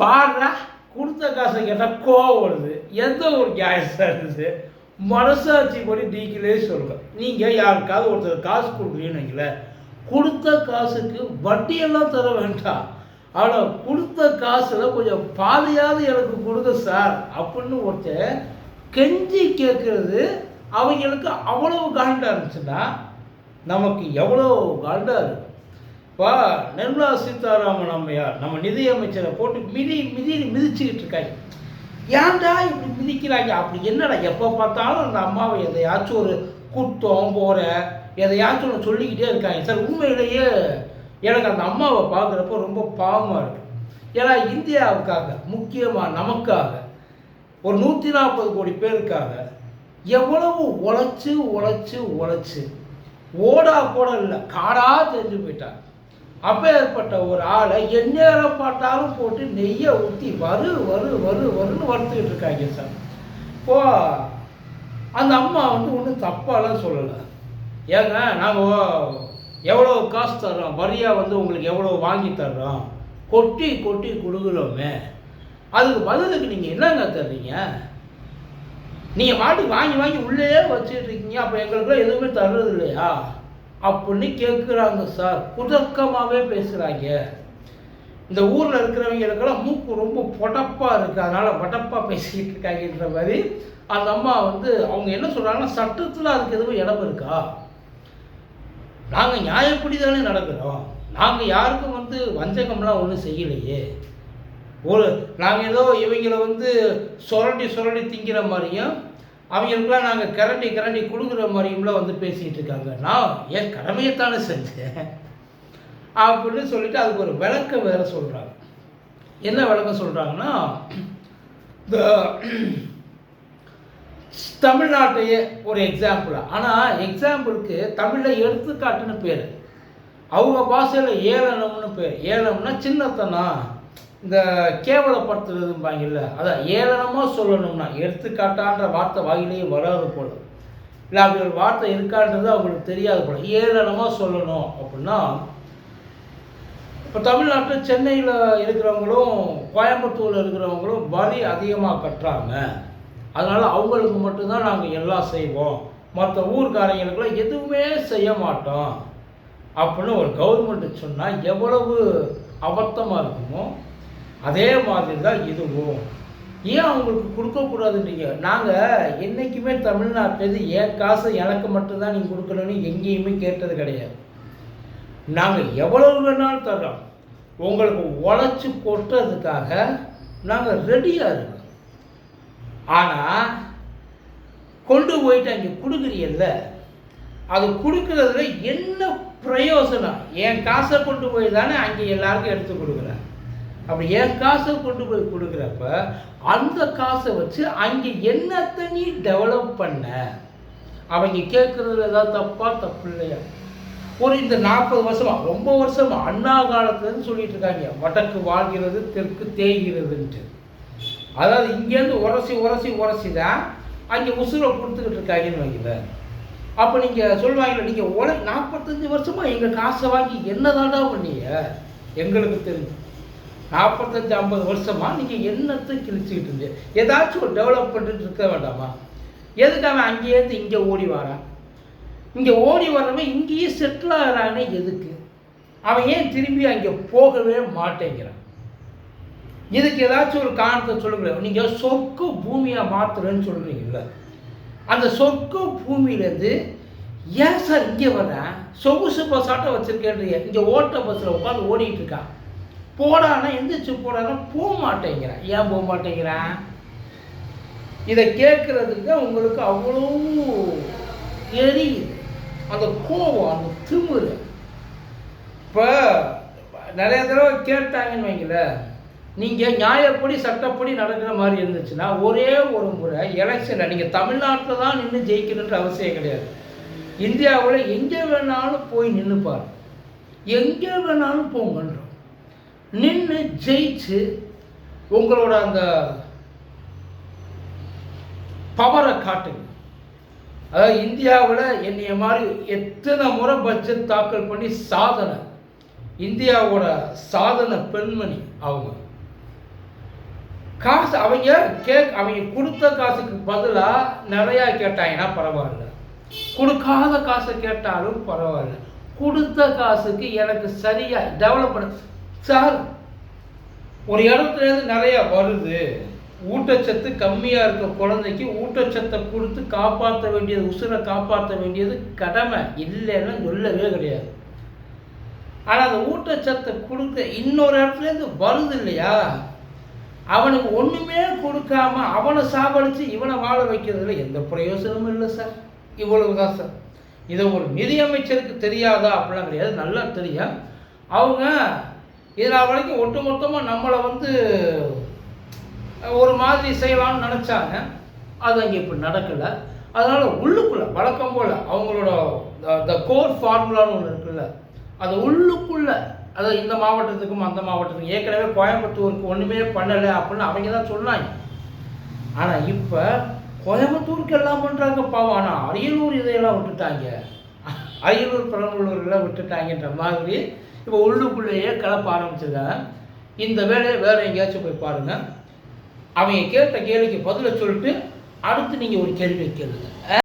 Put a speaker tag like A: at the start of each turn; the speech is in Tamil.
A: பாடுறா கொடுத்த காசை கேட்டால் கோவம் வருது. எந்த ஒரு கேஸாக இருக்குது மனசாட்சி படி நீங்களே சொல்லுங்கள் நீங்கள் யாருக்காவது ஒருத்தர் காசு கொடுக்குறீங்கன்னு வைங்களேன். கொடுத்த காசுக்கு வட்டியெல்லாம் தர வேண்டாம். ஆனால் கொடுத்த காசில் கொஞ்சம் பாதியாவது எனக்கு கொடுங்க சார் அப்படின்னு ஒருத்தர் கெஞ்சி கேட்குறது அவங்களுக்கு அவ்வளோ காண்டாக இருந்துச்சுன்னா நமக்கு எவ்வளோ காண்டாக இருக்கும்? வா நிர்மலா சீதாராமன் அம்மையார் நம்ம நிதியமைச்சரை போட்டு மிதி மிதி மிதிச்சுக்கிட்டு இருக்காங்க ஏன்டா இப்படி மிதிக்கிறாங்க? அப்படி என்னடா எப்போ பார்த்தாலும் அந்த அம்மாவை எதையாச்சும் ஒரு குத்தம் போகிற எதையாச்சும் ஒன்று சொல்லிக்கிட்டே இருக்காங்க. சார் உண்மையிலேயே எனக்கு அந்த அம்மாவை பார்க்குறப்ப ரொம்ப பாவமாக இருக்கு. ஏன்னா இந்தியாவுக்காக முக்கியமாக நமக்காக ஒரு நூற்றி நாற்பது கோடி பேருக்காக எவ்வளவு உழைச்சு உழைச்சு உழைச்சு ஓடா கூட இல்லை காடாக தெரிஞ்சு போயிட்டாங்க. அப்பேற்பட்ட ஒரு ஆளை எந்நேரம் பார்த்தாலும் போட்டு நெய்யை ஊற்றி வரு வரு வரு வருன்னு வறுத்துக்கிட்டு இருக்காங்க சார். இப்போ அந்த அம்மா வந்து ஒன்றும் தப்பாலாம் சொல்லலை. ஏங்க நாங்கள் எவ்வளோ காசு தர்றோம்? வரியாக வந்து உங்களுக்கு எவ்வளோ வாங்கி தர்றோம்? கொட்டி கொட்டி கொடுக்குறோமே. அதுக்கு பதிலுக்கு நீங்கள் என்னங்க தர்றீங்க? நீங்கள் மாட்டுக்கு வாங்கி வாங்கி உள்ளேயே வச்சுட்டு இருக்கீங்க. அப்போ எங்களுக்குலாம் எதுவுமே தர்றது இல்லையா அப்படின்னு கேட்குறாங்க சார். குதர்க்கமாகவே பேசுகிறாங்க இந்த ஊரில் இருக்கிறவங்களுக்கெல்லாம் மூக்கு ரொம்ப பொடப்பாக இருக்குது அதனால் படப்பாக பேசிக்கிட்டு இருக்காங்கன்ற மாதிரி அந்த அம்மா வந்து அவங்க என்ன சொல்கிறாங்கன்னா சட்டத்தில் அதுக்கு எதுவும் இடம் இருக்கா? நாங்கள் நியாயப்படி தானே நடக்கிறோம். நாங்கள் யாருக்கும் வந்து வஞ்சகம்லாம் ஒன்றும் செய்யலையே. ஒரு நாங்கள் ஏதோ இவங்களை வந்து சுரண்டி சுரண்டி திங்கிற மாதிரியும் அவங்களுக்குலாம் நாங்கள் கரண்டி கரண்டி கொடுக்குற மாதிரியும்லாம் வந்து பேசிகிட்டு இருக்காங்க. நான் என் கடமையைத்தானே செஞ்சேன்? அப்படின்னு சொல்லிட்டு அதுக்கு ஒரு விளக்கம் வேறு சொல்கிறாங்க என்ன விளக்கம் சொல்கிறாங்கன்னா இந்த தமிழ்நாட்டையே ஒரு எக்ஸாம்பிளாக ஆனால் எக்ஸாம்பிளுக்கு தமிழில் எடுத்துக்காட்டுன்னு பேர். அவங்க பாஷையில் ஏளனம்னு பேர். ஏளனம்னா சின்னத்தனா இந்த கேவலப்படுத்துறதும்பாங்கல்ல அதான் ஏளனமாக சொல்லணும்னா எடுத்துக்காட்டான்ற வார்த்தை வாயிலேயே வராது போல. இல்லை அப்படி ஒரு வார்த்தை இருக்கான்றது அவங்களுக்கு தெரியாது போல. ஏளனமாக சொல்லணும் அப்படின்னா இப்போ தமிழ்நாட்டில் சென்னையில் இருக்கிறவங்களும் கோயம்புத்தூரில் இருக்கிறவங்களும் வரி அதிகமாக கட்டுறாங்க. அதனால் அவங்களுக்கு மட்டும்தான் நாங்கள் எல்லாம் செய்வோம். மற்ற ஊர்காரங்களுக்கெல்லாம் எதுவுமே செய்ய மாட்டோம். அப்படின்னு ஒரு கவர்மெண்ட் சொன்னால் எவ்வளவு அபத்தமாக இருக்குமோ அதே மாதிரி தான் இதுவும். ஏன் அவங்களுக்கு கொடுக்கக்கூடாதுன்றீங்க? நாங்கள் என்றைக்குமே தமிழ்நாட்டிலேருந்து என் காசு எனக்கு மட்டும்தான் நீங்கள் கொடுக்கணும்னு எங்கேயுமே கேட்டது கிடையாது. நாங்கள் எவ்வளவு வேணாலும் தர்றோம் உங்களுக்கு உழைச்சி கொட்டுறதுக்காக நாங்கள் ரெடியாக இருக்கோம். ஆனால் கொண்டு போயிட்டு அங்கே கொடுக்குறீங்கல்ல அது கொடுக்குறதுல என்ன பிரயோசனம்? என் காசை கொண்டு போய் தானே அங்கே எல்லாருக்கும் எடுத்து கொடுக்குறேன். அப்படி என் காசை கொண்டு போய் கொடுக்குறப்ப அந்த காசை வச்சு அங்கே என்னத்தை நீ டெவலப் பண்ண? அவங்க கேட்குறதுல ஏதாவது தப்பா தப்பு இல்லையா? ஒரு இந்த நாற்பது வருஷமா ரொம்ப வருஷமா அண்ணா காலத்துலேருந்து சொல்லிட்டு இருக்காங்க. வடக்கு வாழ்கிறது தெற்கு தேய்கிறதுன்ட்டு. அதாவது இங்கேருந்து உரசி உரசி உரசி தான் அங்கே உசுரை கொடுத்துக்கிட்டு இருக்காங்கன்னு வைக்கல அப்போ நீங்கள் சொல்லுவாங்களே நீங்கள் உல நாற்பத்தஞ்சு வருஷமாக எங்கள் காசை வாங்கி என்னதாண்டா பண்ணீங்க? எங்களுக்கு தெரிஞ்சு நாற்பத்தஞ்சு ஐம்பது வருஷமாக நீங்கள் என்னத்தை கிழிச்சிக்கிட்டு இருந்தீங்க? ஏதாச்சும் ஒரு டெவலப் பண்ணிட்டு இருக்க வேண்டாமா? எதுக்கு அவன் அங்கேயிருந்து இங்கே ஓடி வரான்? இங்கே ஓடி வர்றவன் இங்கேயே செட்டில் ஆகிறானே எதுக்கு? அவன் ஏன் திரும்பி அங்கே போகவே மாட்டேங்கிறான்? இதுக்கு ஏதாச்சும் ஒரு காரணத்தை சொல்லுங்களேன் நீங்கள் சொக்கு பூமியாக மாற்றுறேன்னு சொல்கிறீங்கல்ல அந்த சொக்கு பூமியிலேருந்து ஏன் சார் இங்கே வர்றேன்? சொகுசு பஸ்ஸாட்டம் வச்சுருக்கேன்றீங்க இங்கே ஓட்ட பஸ்ஸில் உட்காந்து ஓடிட்டு இருக்கான். போடானா எந்திரிச்சு போடானா போக மாட்டேங்கிறேன் ஏன் போக மாட்டேங்கிறேன் இதை கேட்குறதுக்கு உங்களுக்கு அவ்வளோ எரியுது. அந்த கோபம் அந்த திமிரு. இப்போ நிறைய தடவை கேட்டாங்கன்னு வைங்களேன். நீங்கள் நியாயப்படி சட்டப்படி நடக்கிற மாதிரி இருந்துச்சுன்னா ஒரே ஒரு முறை எலெக்ஷனில் நீங்கள் தமிழ்நாட்டில் தான் நின்று ஜெயிக்கணுன்ற அவசியம் கிடையாது. இந்தியாவில் எங்கே வேணாலும் போய் நின்றுப்பார் எங்கே வேணாலும் போங்கன்றோம் நின்று ஜெயிச்சு உங்களோட அந்த பவரை காட்டுங்க. அதாவது இந்தியாவில் என்னைய மாதிரி எத்தனை முறை பட்ஜெட் தாக்கல் பண்ணி சாதனை. இந்தியாவோட சாதனை பெண்மணி அவங்க. காசு அவங்க கேக் அவங்க கொடுத்த காசுக்கு பதிலாக நிறையா கேட்டாங்கன்னா பரவாயில்ல. கொடுக்காத காசை கேட்டாலும் பரவாயில்ல. கொடுத்த காசுக்கு எனக்கு சரியாக டெவலப் பண்ண சார் ஒரு இடத்துலேருந்து நிறையா வருது. ஊட்டச்சத்து கம்மியாக இருக்க குழந்தைக்கு ஊட்டச்சத்தை கொடுத்து காப்பாற்ற வேண்டியது உசுரை காப்பாற்ற வேண்டியது கடமை. இல்லைன்னு சொல்லவே கிடையாது. ஆனால் அந்த ஊட்டச்சத்தை கொடுக்க இன்னொரு இடத்துலேருந்து வருது இல்லையா? அவனுக்கு ஒன்றுமே கொடுக்காம அவனை சாவடித்து இவனை வாழ வைக்கிறதுல எந்த பிரயோசனமும் இல்லை சார். இவ்வளவு தான் சார். இதை ஒரு நிதியமைச்சருக்கு தெரியாதா அப்படிலாம் கிடையாது. நல்லா தெரியும். அவங்க இதனால் வரைக்கும் ஒட்டுமொத்தமாக நம்மளை வந்து ஒரு மாதிரி செய்யலாம்னு நினச்சாங்க. அது அங்கே இப்போ நடக்கலை. அதனால் உள்ளுக்குள்ளே வழக்கம் போல் அவங்களோட த கோர் ஃபார்முலான்னு ஒன்று இருக்குல்ல அது உள்ளுக்குள்ளே அதாவது இந்த மாவட்டத்துக்கும் அந்த மாவட்டத்துக்கும் ஏற்கனவே கோயம்புத்தூருக்கு ஒன்றுமே பண்ணலை அப்படின்னு அவங்க தான் சொன்னாங்க. ஆனால் இப்போ கோயம்புத்தூருக்கு எல்லாம் பண்ணுறாங்க பாவம். ஆனால் அரியலூர் இதையெல்லாம் விட்டுட்டாங்க. அரியலூர் பெரம்பலூர்லாம் விட்டுட்டாங்கன்ற மாதிரி இப்போ உள்ளுக்குள்ளேயே கலப்ப ஆரம்பிச்சிருக்காங்க இந்த வேலையை வேறு எங்கேயாச்சும் போய் பாருங்கள் அவங்க கேட்ட கேள்விக்கு பதிலை சொல்லிட்டு அடுத்து நீங்கள் ஒரு கேள்வி கேளுங்க.